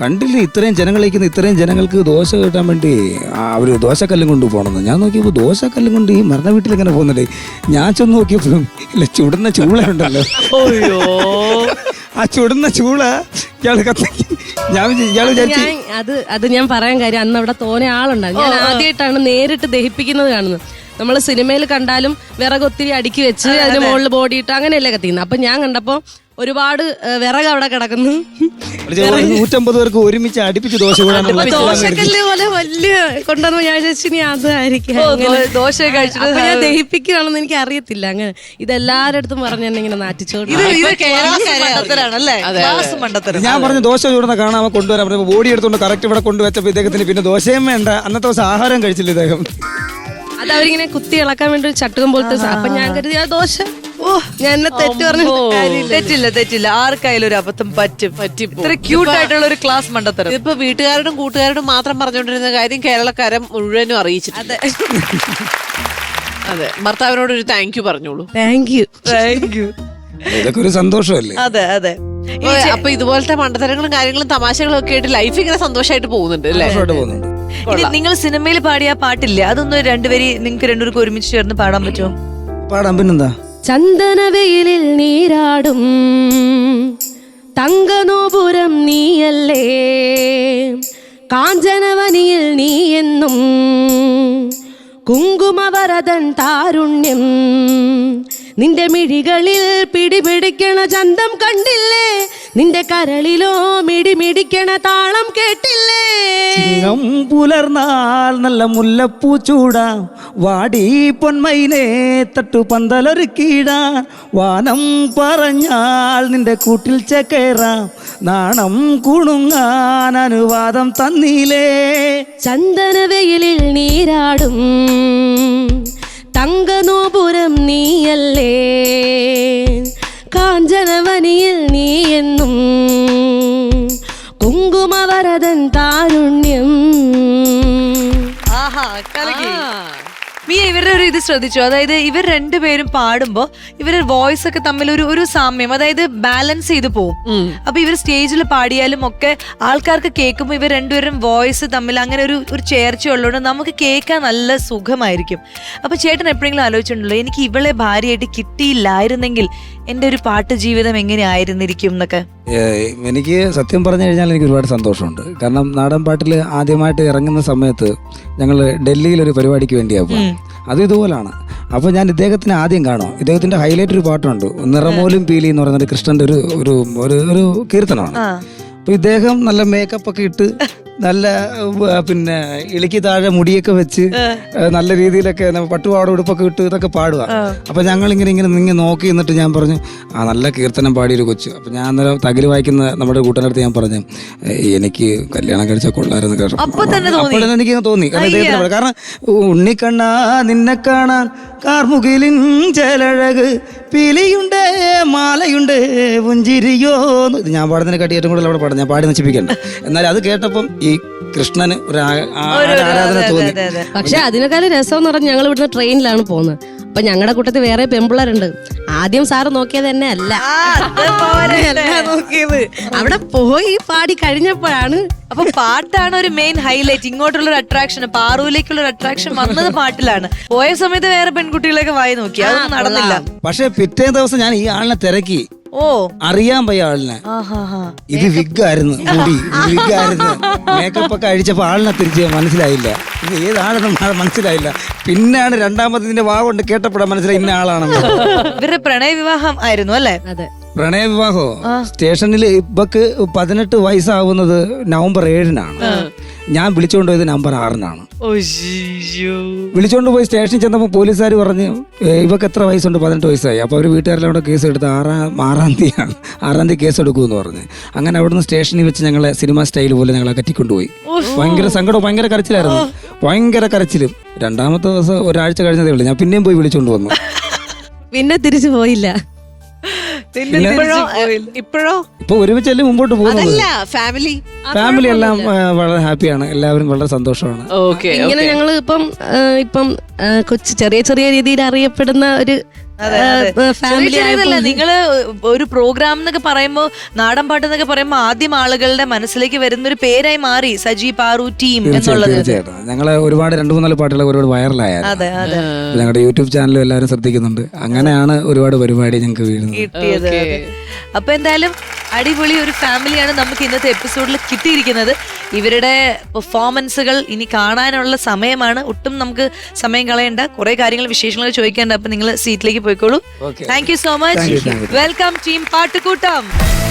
കണ്ടില്ലേ ഇത്രയും ജനങ്ങളിരിക്കുന്ന ഇത്രയും ജനങ്ങൾക്ക് ദോശ കിട്ടാൻ വേണ്ടി അവർ അവർ ദോശക്കല്ലും കൊണ്ട് പോകണമെന്ന് ഞാൻ നോക്കിയപ്പോൾ ദോശക്കല്ലും കൊണ്ട് ഈ മരണ വീട്ടിൽ ഇങ്ങനെ പോകുന്നുണ്ട്. ഞാൻ ചെന്ന് നോക്കിയപ്പോഴും ഇല്ല ചുടുന്ന ചൂളയുണ്ടല്ലോ ആ ചുടുന്ന ചൂള കത്തി ഞാൻ വിചാരിച്ചു അത് അത് ഞാൻ പറയാൻ കാര്യം അന്ന് അവിടെ തോനെ ആളുണ്ടായിരുന്നു. ഞാൻ ആദ്യമായിട്ടാണ് നേരിട്ട് ദഹിപ്പിക്കുന്നത് കാണുന്നത്. നമ്മൾ സിനിമയിൽ കണ്ടാലും വിറകൊത്തിരി അടുക്കി വെച്ച് അതിന് മുകളിൽ ബോഡിയിട്ട് അങ്ങനെയല്ലേ കത്തിക്കുന്നത്. അപ്പൊ ഞാൻ കണ്ടപ്പോ ഒരുപാട് വിറക് അവിടെ കിടക്കുന്നു. ഒരു നൂറ്റമ്പത് പേർക്ക് ഒരുമിച്ച് അടുപ്പിച്ച് ദോശ ദോശക്കല്ല് പോലെ വലിയ കൊണ്ടുവന്ന് ഞാൻ ഇനി അതായിരിക്കും. ദോശ കഴിച്ചിട്ട് ഞാൻ ദഹിപ്പിക്കുകയാണെന്ന് എനിക്ക് അറിയത്തില്ല അങ്ങനെ ഇതെല്ലാരുടെ അടുത്തും പറഞ്ഞു തന്നെ ഇങ്ങനെ നാറ്റിച്ചോണ്ട് ഞാൻ പറഞ്ഞു ദോശ ചൂടുന്ന കാണാൻ കൊണ്ടുവരാൻ പറഞ്ഞു ബോഡി എടുത്തോണ്ട് കറക്റ്റ് ഇവിടെ കൊണ്ടുവച്ചപ്പോ ഇദ്ദേഹത്തിന് പിന്നെ ദോശയും വേണ്ട. അന്നത്തെ ദിവസം ആഹാരം കഴിച്ചില്ല ഇദ്ദേഹം. അത് അവരിങ്ങനെ കുത്തി ഇളക്കാൻ വേണ്ടി ഒരു ചട്ടുകം പോലത്തെ അപ്പൊ ഞാൻ കരുതി ആ ദോശ ഞാൻ തെറ്റ് പറഞ്ഞു തെറ്റില്ല തെറ്റില്ല. ആർക്കായാലും ഒരു അബദ്ധം പറ്റും. പറ്റും. ഇത്ര ക്യൂട്ട് ആയിട്ടുള്ള ഒരു ക്ലാസ് മണ്ടത്തരം. ഇതിപ്പോ വീട്ടുകാരോടും കൂട്ടുകാരോടും മാത്രം പറഞ്ഞുകൊണ്ടിരുന്ന കാര്യം കേരളക്കാരൻ മുഴുവനും അറിയിച്ചിട്ടുണ്ട് അതെ. ഭർത്താവിനോട് ഒരു താങ്ക് യു പറഞ്ഞോളൂ. താങ്ക് യു താങ്ക് യു ഇതൊക്കെ ഒരു സന്തോഷമല്ലേ? അതെ അതെ. അപ്പൊ ഇതുപോലത്തെ മണ്ടത്തരങ്ങളും കാര്യങ്ങളും തമാശകളും ഒക്കെ ആയിട്ട് ലൈഫ് ഇങ്ങനെ സന്തോഷമായിട്ട് പോകുന്നുണ്ട് അല്ലേ? ഇനി നിങ്ങൾ സിനിമയിൽ പാടിയ ആ പാട്ടില്ലേ. അതൊന്ന് രണ്ടുപേരി നിങ്ങൾക്ക് രണ്ടുപേർക്ക് ഒരുമിച്ച് ചേർന്ന് പാടാൻ പറ്റുമോ? പാടാം പിന്നെന്താ? ചന്ദനവെയിലിൽ നീരാടും. തങ്കനോപുരം നീയല്ലേ? കാഞ്ചനവനിയിൽ നീ എന്നും കുങ്കുമവരതൻ താരുണ്യം. നിന്റെ മിഴികളിൽ പിടിപിടിക്കണ ചന്തം കണ്ടില്ലേ? നിന്റെ കരളിലോ മിടിമിടിക്കണ താളം കേട്ടില്ലേ? ചിങ്ങം പുലർന്നാൽ നല്ല മുല്ലപ്പൂ ചൂടാം. വാടി പൊന്മയിനെ തട്ടു പന്തലൊരു കീടാ വാനം പറഞ്ഞാൽ നിന്റെ കൂട്ടിൽ ചേക്കേറാം. നാണം കുണുങ്ങാൻ അനുവാദം തന്നീലേ ചന്ദനവെയിലിൽ നീരാടും. തങ്കനോപുരം നീയല്ലേ? കാഞ്ചനവനിയിൽ നീയെന്നും കുങ്കുമവരതൻ താരുണ്യം. ആഹാ കലക്കി മിയ ഇവരുടെ ഒരു ഇത് ശ്രദ്ധിച്ചു? അതായത് ഇവർ രണ്ടുപേരും പാടുമ്പോൾ ഇവരുടെ വോയിസ് ഒക്കെ തമ്മിൽ ഒരു ഒരു സാമ്യം അതായത് ബാലൻസ് ചെയ്ത് പോകും അപ്പൊ ഇവർ സ്റ്റേജിൽ പാടിയാലും ഒക്കെ ആൾക്കാർക്ക് കേൾക്കുമ്പോൾ ഇവർ രണ്ടുപേരും വോയിസ് തമ്മിൽ അങ്ങനെ ഒരു ഒരു ചേർച്ച ഉള്ളതുകൊണ്ട് നമുക്ക് കേൾക്കാൻ നല്ല സുഖമായിരിക്കും. അപ്പൊ ചേട്ടൻ എപ്പോഴെങ്കിലും ആലോചിച്ചിട്ടുണ്ടല്ലോ എനിക്ക് ഇവളെ ഭാര്യയായിട്ട് കിട്ടിയില്ലായിരുന്നെങ്കിൽ എന്റെ ഒരു പാട്ട് ജീവിതം എങ്ങനെയായിരുന്നിരിക്കും എന്നൊക്കെ? എനിക്ക് സത്യം പറഞ്ഞു കഴിഞ്ഞാൽ എനിക്ക് ഒരുപാട് സന്തോഷമുണ്ട്. കാരണം നാടൻ പാട്ടിൽ ആദ്യമായിട്ട് ഇറങ്ങുന്ന സമയത്ത് ഞങ്ങൾ ഡൽഹിയിൽ ഒരു പരിപാടിക്ക് വേണ്ടിയാണ് പോയത് അത് ഇതുപോലാണ്. അപ്പോൾ ഞാൻ ഇദ്ദേഹത്തിന് ആദ്യം കാണും. ഇദ്ദേഹത്തിന്റെ ഹൈലൈറ്റ് ഒരു പാട്ടുണ്ട്. നിറമോലും പീലി എന്ന് പറയുന്ന ഒരു കൃഷ്ണന്റെ ഒരു ഒരു ഒരു ഒരു കീർത്തനമാണ്. അപ്പോൾ ഇദ്ദേഹം നല്ല മേക്കപ്പ് ഒക്കെ ഇട്ട് നല്ല പിന്നെ ഇളിക്ക് താഴെ മുടിയൊക്കെ വെച്ച് നല്ല രീതിയിലൊക്കെ പട്ടുപാട ഉടുപ്പൊക്കെ ഇട്ട് ഇതൊക്കെ പാടുക അപ്പൊ ഞങ്ങൾ ഇങ്ങനെ ഇങ്ങനെ നിങ്ങി നോക്കി നിന്നിട്ട് ഞാൻ പറഞ്ഞു ആ നല്ല കീർത്തനം പാടിയൊരു കൊച്ചു. അപ്പൊ ഞാൻ അന്നേരം തകിൽ വായിക്കുന്ന നമ്മുടെ കൂട്ടനടുത്ത് ഞാൻ പറഞ്ഞു "ഏയ്, എനിക്ക് കല്യാണം കഴിച്ച കൊള്ളായിരുന്നു കേട്ടോ? അപ്പോൾ എനിക്ക് തോന്നി. കാരണം. കാരണം ഉണ്ണിക്കണ്ണ നിന്നെ കാണാൻ കാർമുകിലിൻ ചേലഴക് പിലിയുണ്ട് മാലയുണ്ട് പുഞ്ചിരിയോ ഇത് ഞാൻ പാടുന്നതിനെ കാട്ടി ഏറ്റവും കൂടുതൽ അവിടെ പാടും. ഞാൻ പാടി നശിപ്പിക്കണ്ട. എന്നാൽ അത് കേട്ടപ്പം ഈ കൃഷ്ണന് ഒരു ആരാധന തോന്നി. അതെ അതെ. പക്ഷെ അതിനേക്കാളും രസം എന്ന് പറഞ്ഞാൽ ഞങ്ങൾ ഇവിടുന്ന് ട്രെയിനിലാണ് പോകുന്നത്. അപ്പൊ ഞങ്ങളുടെ കൂട്ടത്തിൽ വേറെ പെമ്പിള്ളേരുണ്ട്. ആദ്യം സാറ് നോക്കിയത് തന്നെ അല്ല. അല്ല നോക്കിയത്. അവിടെ പോയി പാടി കഴിഞ്ഞപ്പോഴാണ്. അപ്പൊ പാട്ടാണ് ഒരു മെയിൻ ഹൈലൈറ്റ് ഇങ്ങോട്ടുള്ള ഒരു അട്രാക്ഷൻ പാറൂലേക്കുള്ള ഒരു അട്രാക്ഷൻ വന്നത് പാട്ടിലാണ്. പോയ സമയത്ത് വേറെ പെൺകുട്ടികളൊക്കെ വായി നോക്കി. അതൊന്നും നടന്നില്ല. പക്ഷെ പിറ്റേ ദിവസം ഞാൻ ഈ ആളിനെ തിരക്കി. ഓ. അറിയാൻ പയ്യ ആളിനെ. ആഹാ ഇത് വിഗായിരുന്നു മുടി വിഗായിരുന്നു മേക്കപ്പ് ഒക്കെ അഴിച്ചപ്പോ ആളിനെ തിരിച്ച് മനസ്സിലായില്ല. ഇത് ഏതാണെന്ന് മനസ്സിലായില്ല. പിന്നെയാണ് രണ്ടാമത്തെ ഇതിന്റെ വാ കൊണ്ട് കേട്ടപ്പോഴാണ് മനസ്സിലായി ഇന്ന ആളാണെന്ന്. ഇവരുടെ പ്രണയ വിവാഹം ആയിരുന്നു അല്ലേ? അതെ. പ്രണയ വിവാഹോ സ്റ്റേഷനിൽ ഇവക്ക് പതിനെട്ട് വയസ്സാവുന്നത് നവംബർ ഏഴിനാണ്. ഞാൻ വിളിച്ചുകൊണ്ട് പോയത് നവംബർ ആറിനാണ്. വിളിച്ചുകൊണ്ട് പോയി സ്റ്റേഷനിൽ ചെന്നപ്പോൾ പോലീസുകാർ പറഞ്ഞു "ഏ, ഇവക്ക് എത്ര വയസ്സുണ്ട്? പതിനെട്ട് വയസ്സായി. അപ്പോൾ അവർ വീട്ടുകാരെല്ലാം കൂടെ കേസ് എടുത്ത് ആറാം ആറാം തീയതിയാണ് ആറാം തീയതി കേസ് എടുക്കുമെന്ന് പറഞ്ഞ്. അങ്ങനെ അവിടുന്ന് സ്റ്റേഷനിൽ വെച്ച് ഞങ്ങളെ സിനിമ സ്റ്റൈൽ പോലെ ഞങ്ങളെ കറ്റിക്കൊണ്ടുപോയി ഭയങ്കര സങ്കടം ഭയങ്കര കരച്ചിലായിരുന്നു. ഭയങ്കര കരച്ചിലും. രണ്ടാമത്തെ ദിവസം ഒരാഴ്ച കഴിഞ്ഞതേ ഉള്ളൂ. ഞാൻ പിന്നെയും പോയി വിളിച്ചുകൊണ്ട് വന്നു. പിന്നെ തിരിച്ചു പോയില്ല. ഇപ്പോഴോ ഇപ്പോഴോ? ഇപ്പൊ ഒരുമിച്ചല്ലേ മുമ്പോട്ട് പോകുന്നത്? ഫാമിലി ഫാമിലി എല്ലാം വളരെ ഹാപ്പിയാണ്. എല്ലാവരും വളരെ സന്തോഷമാണ്. ഇങ്ങനെ ഞങ്ങൾ ഇപ്പം ഇപ്പം കൊച്ചു ചെറിയ ചെറിയ രീതിയിൽ അറിയപ്പെടുന്ന ഒരു ഫാമിലി നിങ്ങൾ ഒരു പ്രോഗ്രാം എന്നൊക്കെ പറയുമ്പോ നാടൻ പാട്ട് എന്നൊക്കെ പറയുമ്പോ ആദ്യം ആളുകളുടെ മനസ്സിലേക്ക് വരുന്ന ഒരു പേരായി മാറി സജി പാറു ടീം എന്നുള്ളത്. തീർച്ചയായിട്ടും. ഞങ്ങളെ ഒരുപാട് രണ്ട് മൂന്നാൽ പാട്ടുകൾ ഒരുപാട് വൈറലായ. അതെ അതെ. ഞങ്ങളുടെ യൂട്യൂബ് ചാനലും എല്ലാവരും ശ്രദ്ധിക്കുന്നുണ്ട്. അങ്ങനെയാണ് ഒരുപാട് പരിപാടി ഞങ്ങൾക്ക് വീഴുന്നത്. അപ്പൊ എന്തായാലും അടിപൊളി ഒരു ഫാമിലിയാണ് നമുക്ക് ഇന്നത്തെ എപ്പിസോഡിൽ കിട്ടിയിരിക്കുന്നത്. ഇവരുടെ പെർഫോമൻസുകൾ ഇനി കാണാനുള്ള സമയമാണ്. ഒട്ടും നമുക്ക് സമയം കളയണ്ട. കുറെ കാര്യങ്ങൾ വിശേഷങ്ങൾ ചോദിക്കേണ്ട. അപ്പൊ നിങ്ങൾ സീറ്റിലേക്ക് പോയിക്കോളൂ Okay. Thank you so much Thank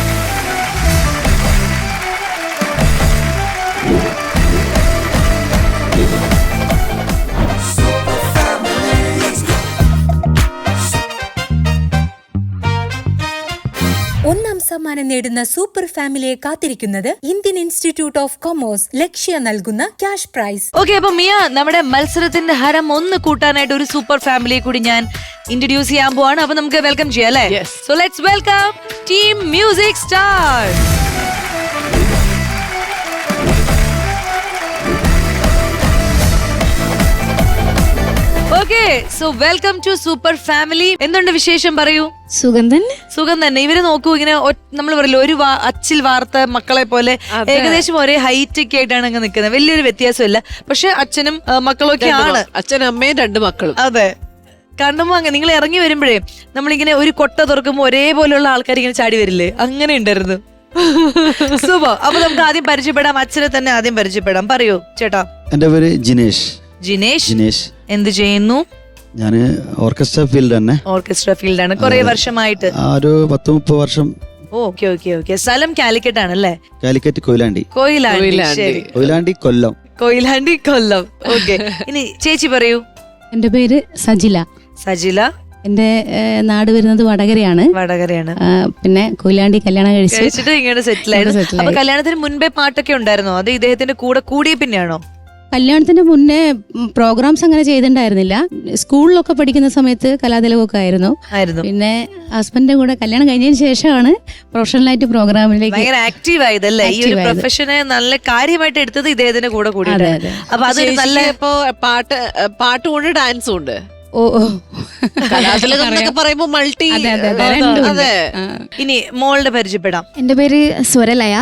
സമ്മാനം നേടുന്ന സൂപ്പർ ഫാമിലിയെ കാത്തിരിക്കുന്നത് Indian Institute of Commerce Lakshya നൽകുന്ന ക്യാഷ് പ്രൈസ്. ഓക്കെ അപ്പൊ മിയ നമ്മുടെ മത്സരത്തിന്റെ ഹരം ഒന്ന് കൂട്ടാനായിട്ട് ഒരു സൂപ്പർ ഫാമിലിയെ കൂടി ഞാൻ ഇൻട്രൊഡ്യൂസ് ചെയ്യാൻ പോവാണ്. അപ്പൊ നമുക്ക് വെൽക്കം ചെയ്യാം അല്ലേ? So let's welcome team music star okay so welcome to super family എന്തുണ്ട് വിശേഷം? പറയൂ. സുഖം തന്നെ. സുഖം തന്നെ. ഇവർ നോക്കൂ ഇങ്ങനെ നമ്മൾ പറയില്ല ഒരു അച്ചിൽ വാർത്ത മക്കളെ പോലെ ഏകദേശം ഒരേ ഹൈറ്റ് ഒക്കെ ആയിട്ടാണ് അങ്ങ് നിൽക്കുന്നത്. വലിയൊരു വ്യത്യാസമില്ല. പക്ഷെ അച്ഛനും മക്കളൊക്കെ മക്കളും ഒക്കെ ആണ് അച്ഛനും അമ്മയും രണ്ട് മക്കളും. അതെ. കാണുമ്പോ അങ്ങനെ നിങ്ങൾ ഇറങ്ങി വരുമ്പോഴേ നമ്മളിങ്ങനെ ഒരു കൊട്ട തുറക്കുമ്പോ ഒരേപോലെയുള്ള ആൾക്കാർ ഇങ്ങനെ ചാടി വരില്ലേ? അങ്ങനെ ഉണ്ടായിരുന്നു. സൂപ്പർ. അപ്പൊ നമുക്ക് ആദ്യം പരിചയപ്പെടാം. അച്ഛനെ തന്നെ ആദ്യം പരിചയപ്പെടാം. പറയൂ ചേട്ടാ. എന്റെ പേര് ജിനേഷ്. ജിനേഷ് ജിനേഷ്. എന്ത് ചെയ്യുന്നു? ഞാൻ ഓർക്കസ്ട്ര ഫീൽഡ് തന്നെ. ഓർക്കസ്ട്ര ആണ് കുറെ വർഷമായിട്ട്. ആ ഒരു പത്ത് മുപ്പത് വർഷം. Okay okay okay. സ്ഥലം കാലിക്കറ്റ് ആണല്ലേ കാലിക്കറ്റ് കൊയിലാണ്ടി. കോയിലാണ്ടി കൊയിലാണ്ടി. ശരി. കൊയിലാണ്ടി കൊല്ലം. കൊയിലാണ്ടി കൊല്ലം. ഓക്കെ. ഇനി ചേച്ചി പറയൂ. എന്റെ പേര് സജില. സജില. എന്റെ നാട് വരുന്നത് വടകരയാണ്. വടകരയാണ്. പിന്നെ കൊയിലാണ്ടി കല്യാണം കഴിച്ചു. കഴിച്ചിട്ട് ഇങ്ങനെ സെറ്റിൽ ആയിരുന്നു കല്യാണത്തിന് മുൻപേ പാട്ടൊക്കെ ഉണ്ടായിരുന്നോ? അത് ഇദ്ദേഹത്തിന്റെ കൂടെ കൂടിയ പിന്നെയാണോ? കല്യാണത്തിന് മുന്നേ പ്രോഗ്രാംസ് അങ്ങനെ ചെയ്തിട്ടുണ്ടായിരുന്നില്ല. സ്കൂളിലൊക്കെ പഠിക്കുന്ന സമയത്ത് കലാതിലകമൊക്കെ ആയിരുന്നു. ആയിരുന്നു. പിന്നെ ഹസ്ബൻഡിന്റെ കൂടെ കല്യാണം കഴിഞ്ഞതിന് ശേഷമാണ് പ്രൊഫഷണലായിട്ട് പ്രോഗ്രാമിലേക്ക് ആക്റ്റീവ് ആയതല്ലേ? ഈ ഒരു പ്രൊഫഷനെ നല്ല കാര്യമായിട്ട് എടുത്തത് ഇദ്ദേഹത്തിന്റെ കൂടെ കൂടി. അപ്പൊ അത് നല്ല ഇപ്പോ പാട്ട് പാട്ടും ഉണ്ട് ഡാൻസും ഉണ്ട്. ഓ പറയുമ്പോ മൾട്ടി. ഇനി മോളുടെ പരിചയപ്പെടാം. എന്റെ പേര് സ്വരലയ.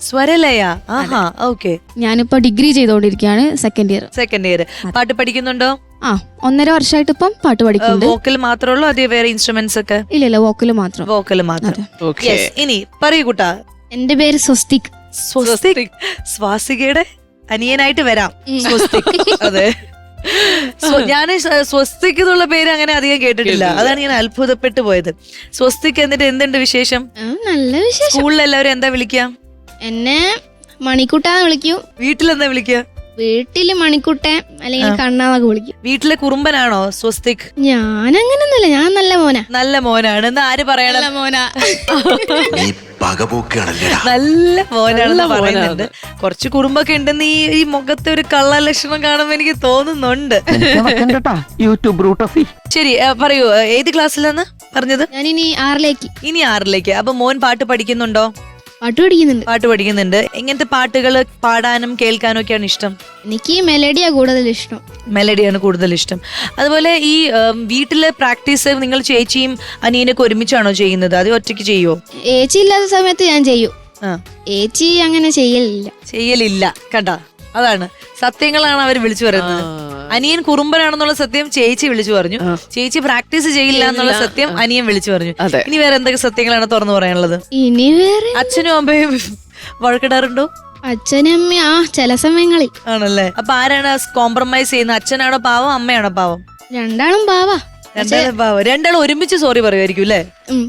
സ്വരലയ. ആഹാ ഓക്കെ. ഞാനിപ്പോ ഡിഗ്രി ചെയ്തുകൊണ്ടിരിക്കുകയാണ് സെക്കൻഡ് ഇയർ സെക്കൻഡ് ഇയർ പാട്ട് പഠിക്കുന്നുണ്ടോ? ആ ഒന്നര വർഷമായിട്ട് ഇപ്പം പാട്ട് പഠിക്കുന്നുണ്ട്. വോക്കൽ മാത്രമല്ലോ അതേ വേറെ ഇൻസ്ട്രുമെന്റ്സ് ഒക്കെ? ഇല്ല വോക്കൽ മാത്രം. വോക്കൽ മാത്രം. ഓക്കെ Yes, ഇനി പറയൂ കൂട്ടാ. എന്റെ പേര് സ്വസ്തിക്. സ്വസ്തിക്. സ്വാസികയുടെ അനിയനായിട്ട് വരാം. സ്വസ്തിക്. അതെ. ഞാൻ സ്വസ്തിക് എന്നുള്ള പേര് അങ്ങനെ അധികം കേട്ടിട്ടില്ല. അതാണ് ഞാൻ അത്ഭുതപ്പെട്ടു പോയത്. സ്വസ്തിക് എന്നിട്ട് എന്തുണ്ട് വിശേഷം? നല്ല വിശേഷം. സ്കൂളിൽ എല്ലാവരും എന്താ വിളിക്കുക എന്നെ മണിക്കുട്ടാന്ന് വിളിക്കൂ. വീട്ടിലെന്താ വിളിക്കുക? വീട്ടിൽ മണിക്കുട്ടൻ അല്ലെങ്കിൽ കണ്ണാന്നൊക്കെ വിളിക്കും. വീട്ടിലെ കുറുമ്പനാണോ സ്വസ്തിക്? ഞാൻ അങ്ങനൊന്നുമില്ല ഞാൻ നല്ല മോന. നല്ല മോനാണ്. എന്ന് ആര് പറയണം? മോന. നീ പകപോക്കാണല്ലേടാ നല്ല മോനാണെന്ന് പറയുന്നുണ്ട്. കുറച്ച് കുറുമ്പൊക്കെ ഉണ്ടെന്ന് ഈ ഈ മുഖത്തെ ഒരു കള്ള ലക്ഷണം കാണുമ്പോ എനിക്ക് തോന്നുന്നുണ്ട്. ശരി ആ, പറയൂ. ഏത് ക്ലാസ്സിലാണ് പറഞ്ഞത്? ഞാനിനി ആറിലേക്ക്. ഇനി ആറിലേക്ക്. അപ്പൊ മോൻ പാട്ട് പഠിക്കുന്നുണ്ടോ? പാട്ട് പഠിക്കുന്നുണ്ട് പാട്ട് പഠിക്കുന്നുണ്ട്. എങ്ങനത്തെ പാട്ടുകൾ പാടാനും കേൾക്കാനും ഒക്കെയാണ് ഇഷ്ടം? എനിക്ക് മെലഡിയാ കൂടുതൽ ഇഷ്ടം. മെലഡിയാണ് കൂടുതൽ ഇഷ്ടം. അതുപോലെ ഈ ഉം, വീട്ടിലെ പ്രാക്ടീസ് നിങ്ങൾ ചേച്ചിയും അനിയനൊക്കെ ഒരുമിച്ചാണോ ചെയ്യുന്നത്? അത് ഒറ്റയ്ക്ക് ചെയ്യുവോ? ഏച്ചി ഇല്ലാത്ത സമയത്ത് ഞാൻ ചെയ്യും. ഏച്ചി അങ്ങനെ ചെയ്യലില്ല. ചെയ്യലില്ല. കണ്ട? അതാണ്. സത്യങ്ങളാണ് അവർ വിളിച്ചു പറയുന്നത്. അനിയൻ കുറുമ്പനാണെന്നുള്ള സത്യം ചേച്ചി വിളിച്ചു പറഞ്ഞു. ചേച്ചി പ്രാക്ടീസ് ചെയ്യില്ല എന്നുള്ള സത്യം അനിയൻ വിളിച്ചു പറഞ്ഞു. ഇനി വേറെ എന്തൊക്കെ സത്യങ്ങളാണ് തുറന്നു പറയാനുള്ളത്? ഇനി വേറെ അച്ഛനും അമ്മയും വഴക്കിടാറുണ്ടോ? അച്ഛനും അമ്മയും ആ ചില സമയങ്ങളിൽ. ആണല്ലേ? അപ്പൊ ആരാണ് കോംപ്രമൈസ് ചെയ്യുന്നത്? അച്ഛനാണോ പാവം അമ്മയാണോ പാവം? രണ്ടാളും പാവാ. രണ്ടാളും പാവം. രണ്ടാളും ഒരുമിച്ച് സോറി പറയുമായിരിക്കും അല്ലേ?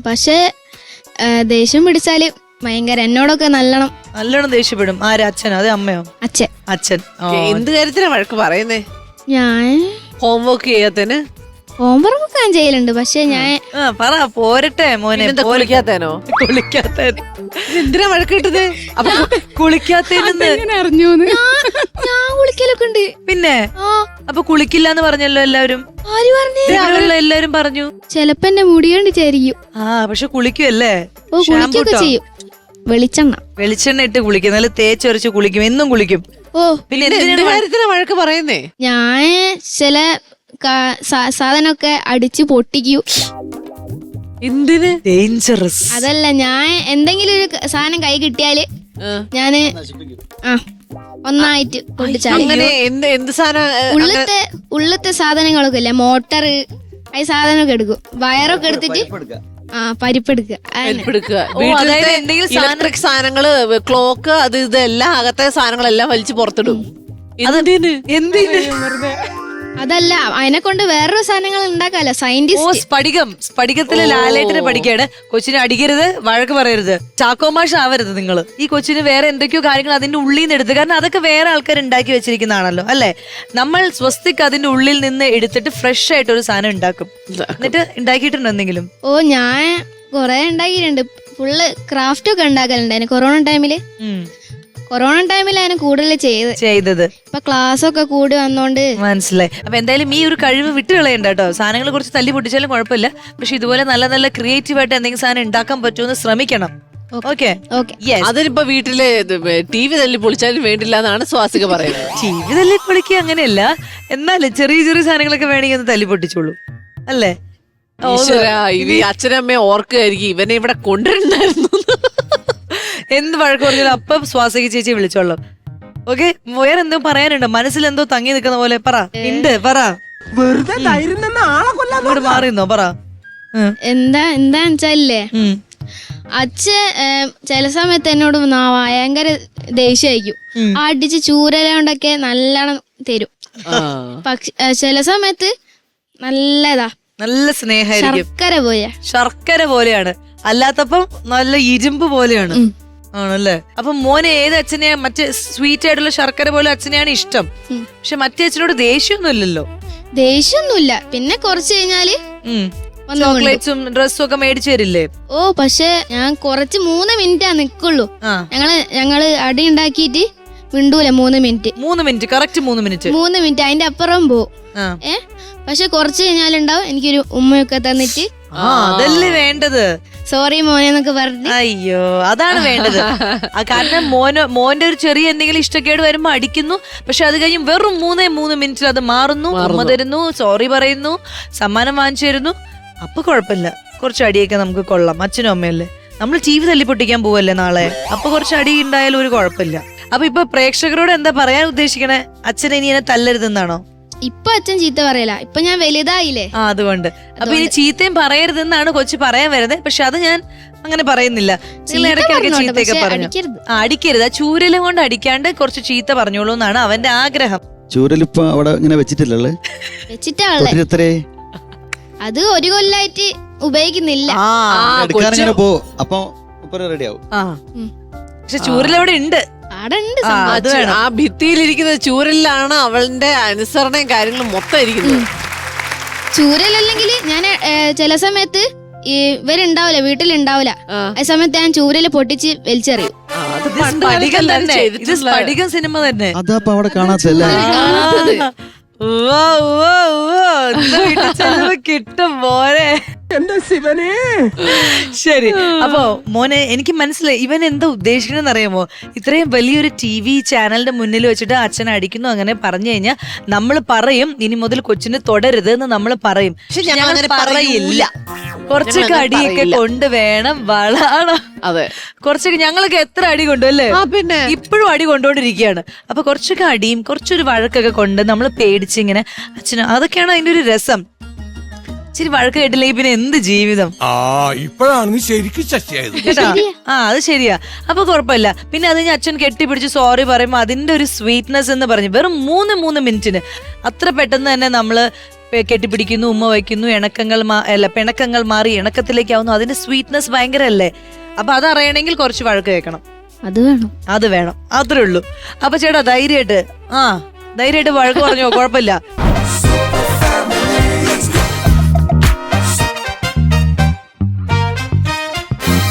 പക്ഷേ ദേഷ്യം പിടിച്ചാൽ ഭയങ്കര എന്നോടൊക്കെ നല്ലോണം. നല്ലോണം ദേഷ്യപ്പെടും. ആര് അച്ഛനോ? അതെ അമ്മയോ? അച്ഛൻ. അച്ഛൻ. ഓ. എന്ത് കാര്യത്തിനാ വഴക്ക് പറയുന്നേ? ഞാൻ ഹോംവർക്ക് ചെയ്യാത്തതിന്? ഹോംവർക്ക് ഒക്കെ ഞാൻ ചെയ്യലുണ്ട് പക്ഷെ ഞാൻ ആ, പറ പോരട്ടെ മോനെ. കുളിക്കാത്തേനോ? കുളിക്കാത്ത എന്തിനാ വഴക്ക് കിട്ടത് അപ്പൊ കുളിക്കാത്തേനെന്ന്. എങ്ങനെ അറിഞ്ഞു ഞാൻ കുളിക്കലൊക്കെ ഉണ്ട്. പിന്നെ? ആ. അപ്പൊ കുളിക്കില്ല എന്ന് പറഞ്ഞല്ലോ എല്ലാവരും? ആര് പറഞ്ഞേ? ഇവിടെയുള്ള എല്ലാരും പറഞ്ഞു? ചെലപ്പോ എന്റെ മുടി ആ പക്ഷെ കുളിക്കുമല്ലേ ഓ കുളിക്കൊക്കെ? ചെയ്യും. വെളിച്ചെണ്ണ. വെളിച്ചെണ്ണ ഇട്ട് കുളിക്കും. നല്ല തേച്ചൊരച്ച് കുളിക്കും. എന്നും കുളിക്കും. ഓ. പിന്നെ എന്ത് എന്തിനാണ് കാര്യത്തിനാ വഴക്ക് പറയുന്നേ? ഞാൻ ചില കാ- സാധനമൊക്കെ അടിച്ച് പൊട്ടിക്കൂ. എന്തിന്? ഡേഞ്ചറസ് അതല്ല ഞാൻ എന്തെങ്കിലും ഒരു സാധനം കൈ കിട്ടിയാൽ ഞാൻ ആ ഒന്നായിട്ട് പൊട്ടിച്ചാൽ. എന്ത് എന്ത് സാധനം ഉള്ളത്തെ ഉള്ളത്തെ സാധനങ്ങളൊക്കെ ഇല്ലേ? മോട്ടർ ഈ സാധനമൊക്കെ എടുക്കും. വയറൊക്കെ എടുത്തിട്ട് ആ പരിപ്പെടുക്കുക അതായത് എന്തെങ്കിലും സാധനം- ഇലക്ട്രിക് സാധനങ്ങൾ ക്ലോക്ക് അത് ഇതെല്ലാം അകത്തെ സാധനങ്ങളെല്ലാം വലിച്ചു പുറത്തിടും. എന്തിന്? എന്തിന്? അതല്ല അതിനെ കൊണ്ട് വേറൊരു സാധനങ്ങൾ ഉണ്ടാക്കാല്ലോ. ഓ സയന്റിസ്റ്റ് സ്ഫടികം. സ്ഫടികത്തിലെ ലാലേട്ടിനെ പഠിക്കാണ് കൊച്ചിനെ അടിക്കരുത് വഴക്ക് പറയരുത്. ചാക്കോമാഷ ആവരുത് നിങ്ങൾ ഈ കൊച്ചിന് വേറെ എന്തൊക്കെയോ കാര്യങ്ങൾ അതിന്റെ ഉള്ളിൽ നിന്ന് എടുത്ത്. കാരണം അതൊക്കെ വേറെ ആൾക്കാർ ഉണ്ടാക്കി വെച്ചിരിക്കുന്നതാണല്ലോ അല്ലെ? നമ്മൾ സ്വസ്തിക്ക് അതിന്റെ ഉള്ളിൽ നിന്ന് എടുത്തിട്ട് ഫ്രഷ് ആയിട്ട് ഒരു സാധനം ഉണ്ടാക്കും. എന്നിട്ട് ഉണ്ടാക്കിയിട്ടുണ്ടോ എന്തെങ്കിലും? ഓ ഞാൻ കൊറേ ഉണ്ടാക്കിയിട്ടുണ്ട്. ഫുള്ള് ക്രാഫ്റ്റ് ഒക്കെ ഉണ്ടാക്കലുണ്ടായിരുന്നു കൊറോണ ടൈമിൽ ഉം. കൊറോണ ടൈമിലാണ് കൂടുതൽ ചെയ്ത് ചെയ്തത്. ഇപ്പൊ ക്ലാസ് ഒക്കെ കൂടി വന്നോണ്ട് മനസ്സിലായി. അപ്പൊ എന്തായാലും ഈ ഒരു കഴിവ് വിട്ടുകളയണ്ട കേട്ടോ. സാധനങ്ങൾ കുറച്ച് തല്ലി പൊട്ടിച്ചാലും കുഴപ്പമില്ല. പക്ഷെ ഇതുപോലെ നല്ല നല്ല ക്രിയേറ്റീവ് ആയിട്ട് എന്തെങ്കിലും സാധനം ഉണ്ടാക്കാൻ പറ്റുമെന്ന് ശ്രമിക്കണം. ഓക്കെ. ഓക്കെ? യെസ് അതിനിപ്പോ വീട്ടിൽ ടി വി തല്ലി പൊളിച്ചാലും വേണ്ടില്ല എന്നാണ് സ്വാസിക പറയുന്നത്. ടി വി തല്ലി പൊളിക്കുക അങ്ങനെയല്ല. എന്നാലും ചെറിയ ചെറിയ സാധനങ്ങളൊക്കെ വേണമെങ്കിൽ ഒന്ന് തല്ലി പൊട്ടിച്ചോളൂ. അല്ലേ? അച്ഛനമ്മയെ ഓർക്കുകയായിരിക്കും. ഇവനെ ഇവിടെ കൊണ്ടുവരണ്ടായിരുന്നു. എന്ത് വഴക്ക് പറഞ്ഞാലും അപ്പം സ്വാസിക ചേച്ചി വിളിച്ചോളൂ. ഓക്കെ വേറെ എന്തോ പറയാനുണ്ട്. മനസ്സിൽ എന്തോ തങ്ങി നിൽക്കുന്ന പോലെ പറ. ഇണ്ട് പറ. വെറുതെ അങ്ങോട്ട് മാറിന്നോ പറ. എന്താ എന്താ എന്താന്ന് വെച്ചാലേ അച്ഛ ചില സമയത്ത് എന്നോട് നാ- ഭയങ്കര ദേഷ്യമായിരിക്കും അടിച്ച് ചൂരല കൊണ്ടൊക്കെ നല്ലോണം തരും. പക്ഷെ ചില സമയത്ത് നല്ലതാ. നല്ല സ്നേഹമായിരിക്കും. ശർക്കര പോലെ ശർക്കര പോലെയാണ്. അല്ലാത്തപ്പം നല്ല ഇരുമ്പ് പോലെയാണ്. ആണല്ലേ? അപ്പൊ മോനെ ഏത് അച്ഛനെയാ? മറ്റേ സ്വീറ്റ് ആയിട്ടുള്ള ശർക്കര പോലെ അച്ഛനെയാണ് ഇഷ്ടം. പക്ഷെ മറ്റേ അച്ഛനോട് ദേഷ്യമൊന്നും ഇല്ലല്ലോ ദേഷ്യമൊന്നുമില്ല. പിന്നെ കുറച്ച് കഴിഞ്ഞാൽ. ചോക്ലേറ്റ്സും ഡ്രസ്സും ഒക്കെ മേടിച്ചു തരില്ലേ ഓ പക്ഷെ ഞാൻ കുറച്ച് മൂന്ന് മിനിറ്റാ നിക്കുള്ളൂ. ഞങ്ങൾ ഞങ്ങൾ അടി ഉണ്ടാക്കിയിട്ട് വിണ്ടൂല മൂന്ന് മിനിറ്റ്. മൂന്ന് മിനിറ്റ് കറക്റ്റ് മൂന്ന് മിനിറ്റ്. മൂന്ന് മിനിറ്റ് അതിന്റെ അപ്പുറം പോവും ഏഹ് ഏ? പക്ഷെ കുറച്ച് കഴിഞ്ഞാലുണ്ടാവും എനിക്കൊരു ഉമ്മയൊക്കെ തന്നിട്ട്. അതല്ലേ വേണ്ടത്. സോറി മോനെ എന്നൊക്കെ പറഞ്ഞു. അയ്യോ അതാണ് വേണ്ടത്. ആ കാരണം മോന് മോന്റെ ഒരു ചെറിയ എന്തെങ്കിലും ഇഷ്ടക്കേട് വരുമ്പോ അടിക്കുന്നു. പക്ഷെ അത് കഴിഞ്ഞ് വെറും മൂന്നേ മൂന്ന് മിനിറ്റിൽ അത് മാറുന്നു ഉമ്മ തരുന്നു സോറി പറയുന്നു സമ്മാനം വാങ്ങിച്ചു തരുന്നു. അപ്പൊ കുഴപ്പമില്ല. കുറച്ച് അടിയൊക്കെ നമുക്ക് കൊള്ളാം. അച്ഛനും അമ്മയല്ലേ? നമ്മൾ ടി വി തല്ലിപ്പൊട്ടിക്കാൻ പോവല്ലേ നാളെ? അപ്പൊ കുറച്ച് അടി ഉണ്ടായാലും ഒരു കുഴപ്പമില്ല. അപ്പൊ ഇപ്പൊ പ്രേക്ഷകരോട് എന്താ പറയാൻ ഉദ്ദേശിക്കണേ? അച്ഛനെ ഇനി എന്നെ തല്ലരുതെന്നാണോ? ഇപ്പൊ അച്ഛൻ ചീത്ത പറയല. ഇപ്പൊ ഞാൻ വലുതായില്ലേ? ആ അതുകൊണ്ട്. അപ്പൊ ഇനി ചീത്തയും പറയരുതെന്നാണ് കൊച്ചു പറയാൻ വരുന്നത് പക്ഷെ അത് ഞാൻ അങ്ങനെ പറയുന്നില്ല. നിങ്ങൾ ചീത്ത ഇടയ്ക്കിടയ്ക്ക് പറഞ്ഞോട്ടെ, ചീത്തയൊക്കെ പക്ഷെ പറഞ്ഞു. അടിക്കരുത്. ആ അടിക്കരുത്. ആ ചൂരലും കൊണ്ട് അടിക്കാണ്ട് കുറച്ച് ചീത്ത പറഞ്ഞോളൂ എന്നാണ് അവന്റെ ആഗ്രഹം. ചൂരലിപ്പോ അവിടെ ഇങ്ങനെ വെച്ചിട്ടില്ലല്ലേ? തൊട്ടിലെത്രേ അത് ഒരു കൊല്ലായിട്ട് ഉപയോഗിക്കുന്നില്ല. ആ എടുക്കാനിങ്ങനെ പോ. അപ്പൊ റെഡി ആവും. ആ. പക്ഷെ ചൂരൽ അവിടെ ഉണ്ട്. ആ, സംഭവം. അത് വേണം. ആ ഭിത്തിയിലിരിക്കുന്ന ചൂരലിലാണ് അവളുടെ അനുസരണയും കാര്യങ്ങളും മൊത്തം ഇരിക്കുന്നത്. ചൂരലല്ലെങ്കിൽ ഞാൻ ഏ, ചില സമയത്ത് ഈ ഇവരുണ്ടാവില്ല വീട്ടിലുണ്ടാവില്ല. ആ. ആ സമയത്ത് ഞാൻ ചൂരൽ പൊട്ടിച്ച് വലിച്ചെറിയും. ആ, അത് ഇത് പണ്ട് സ്ഫടികം കാലത്ത് തന്നെ. ഇത് ചെയ്തിട്ടുള്ള- സ്ഫടികം സിനിമ തന്നെ. അതപ്പോ അവിടെ കാണാത്തല്ലേ കാണാത്തത്. കിട്ടും മോനെ. എന്റെ ശിവനെ. ശരി. അപ്പോ മോനെ എനിക്ക് മനസ്സിലായി. ഇവൻ എന്താ ഉദ്ദേശിക്കണെന്ന് അറിയാമോ? ഇത്രയും വലിയൊരു ടി വി ചാനലിന്റെ മുന്നിൽ വെച്ചിട്ട് അച്ഛൻ അടിക്കുന്നു അങ്ങനെ പറഞ്ഞു കഴിഞ്ഞാൽ നമ്മൾ പറയും ഇനി മുതൽ കൊച്ചിനെ തുടരുത് എന്ന് നമ്മൾ പറയും. പക്ഷെ ഞങ്ങൾ പറയില്ല. കുറച്ചൊക്കെ കടിയൊക്കെ അടിയൊക്കെ. കൊണ്ട് വേണം വളാണ്. അതെ. കുറച്ചൊക്കെ ഞങ്ങളൊക്കെ എത്ര അടി കൊണ്ടു അല്ലേ? പിന്നെ. ഇപ്പോഴും അടി കൊണ്ടുകൊണ്ടിരിക്കുകയാണ്. അപ്പൊ കുറച്ചൊക്കെ അടിയും കുറച്ചൊരു വഴക്കൊക്കെ കൊണ്ട് നമ്മൾ പേടിച്ച് ഇങ്ങനെ അച്ഛന് അതൊക്കെയാണ് അതിന്റെ ഒരു രസം. ഇച്ചിരി വഴക്ക് കേട്ടില്ലെങ്കിൽ പിന്നെ എന്ത് ജീവിതം? ആ ഇപ്പോഴാണ് നീ ശരിക്കും ശശിയായത് കേട്ടാ? ആ അത് ശരിയാ. അപ്പൊ കുഴപ്പമില്ല. പിന്നെ അത് ഞാൻ അച്ഛൻ കെട്ടിപ്പിടിച്ച് സോറി പറയുമ്പോ അതിന്റെ ഒരു സ്വീറ്റ്നെസ് എന്ന് പറഞ്ഞു വെറും മൂന്ന് മൂന്ന് മിനിറ്റിന് അത്ര പെട്ടെന്ന് തന്നെ നമ്മൾ കെട്ടിപ്പിടിക്കുന്നു ഉമ്മ വയ്ക്കുന്നു ഇണക്കങ്ങൾ അല്ല പിണക്കങ്ങൾ മാറി ഇണക്കത്തിലേക്കാവുന്നു. അതിന്റെ സ്വീറ്റ്നെസ് ഭയങ്കര അല്ലേ അപ്പൊ അതറിയണമെങ്കിൽ കുറച്ച് വഴക്ക് കേൾക്കണം. അത് വേണം. അത് വേണം. അത്രേ ഉള്ളൂ. അപ്പൊ ചേട്ടാ ധൈര്യമായിട്ട് ആ ധൈര്യമായിട്ട് വഴക്ക് പറഞ്ഞോ കുഴപ്പമില്ല.